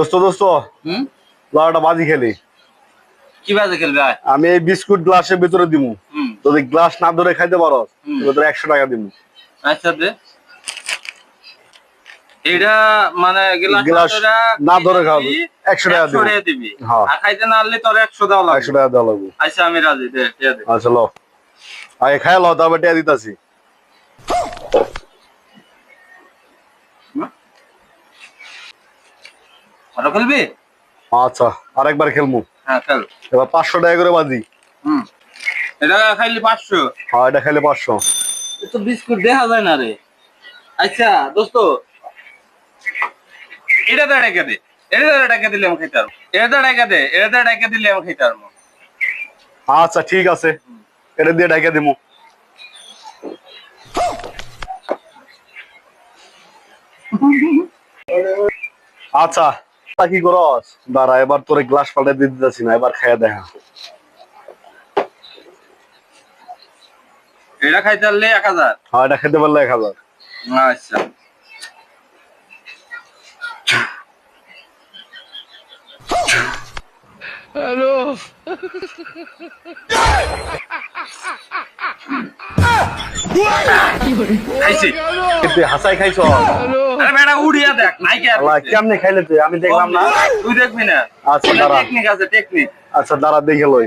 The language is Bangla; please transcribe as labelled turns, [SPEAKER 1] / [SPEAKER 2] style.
[SPEAKER 1] দোস্ত দোস্ত লড়াটা বাজি খেলি।
[SPEAKER 2] কি বাজে খেলবে
[SPEAKER 1] আমি এই বিস্কুট গ্লাসের ভিতরে দিমু। যদি গ্লাস না ধরে খাইতে পারো। তোর একশো টাকা দিমু।
[SPEAKER 2] আচ্ছা দে। এটা মানে গ্লাস
[SPEAKER 1] না ধরে খাওয়াবি, 100 টাকা দিবি।
[SPEAKER 2] দিবি?
[SPEAKER 1] হ্যাঁ।
[SPEAKER 2] আর খাইতে না আনলে তোর একশো দেওয়া
[SPEAKER 1] একশো
[SPEAKER 2] লাগবে
[SPEAKER 1] টাকা দেওয়া লাগবে।
[SPEAKER 2] আচ্ছা আমি রাজি দে দে।
[SPEAKER 1] আচ্ছা লো। আগে খাই লো তারপর টিয়া দিতাছি।
[SPEAKER 2] আরও খেলবি?
[SPEAKER 1] আচ্ছা আরেকবার খেলমু
[SPEAKER 2] হ্যাঁ খেল।
[SPEAKER 1] এবার পাঁচশো টাকা করে বাজি।
[SPEAKER 2] হুম। এটা খাইলি পাঁচশো?
[SPEAKER 1] হ্যাঁ এটা খাইলে পাঁচশো।
[SPEAKER 2] তো বিস্কুট দেখা যায় না রে। আচ্ছা দোস্ত। এটা তো দে। এটা তো ডেকে দিলে আমি খাইতে পারব। এটা তো ডেকে দে। এটা তো ডেকে দিলে আমি খাইতে পারব।
[SPEAKER 1] আচ্ছা ঠিক আছে। এটা দিয়ে ঢাকে দিমু। আচ্ছা তা কি করস দাঁড়া এবার তোরে গ্লাস পাল্টে দিয়ে দিতেছি না এবার খাইয়া দেখা।
[SPEAKER 2] এটা খাইতে পারলে এক হাজার।
[SPEAKER 1] হ্যাঁ এটা খেতে পারলে এক হাজার।
[SPEAKER 2] আচ্ছা। খাইছি
[SPEAKER 1] হাসাই খাইছ?
[SPEAKER 2] আরে বেটা উড়িয়া দেখ নাই কে
[SPEAKER 1] আল্লাহ কেমনে খাইলে তুই? আমি দেখলাম না।
[SPEAKER 2] তুই দেখবি না।
[SPEAKER 1] আচ্ছা, দাঁড়া।
[SPEAKER 2] টেকনিক আছে টেকনিক
[SPEAKER 1] আচ্ছা দাঁড়া দেখে লই।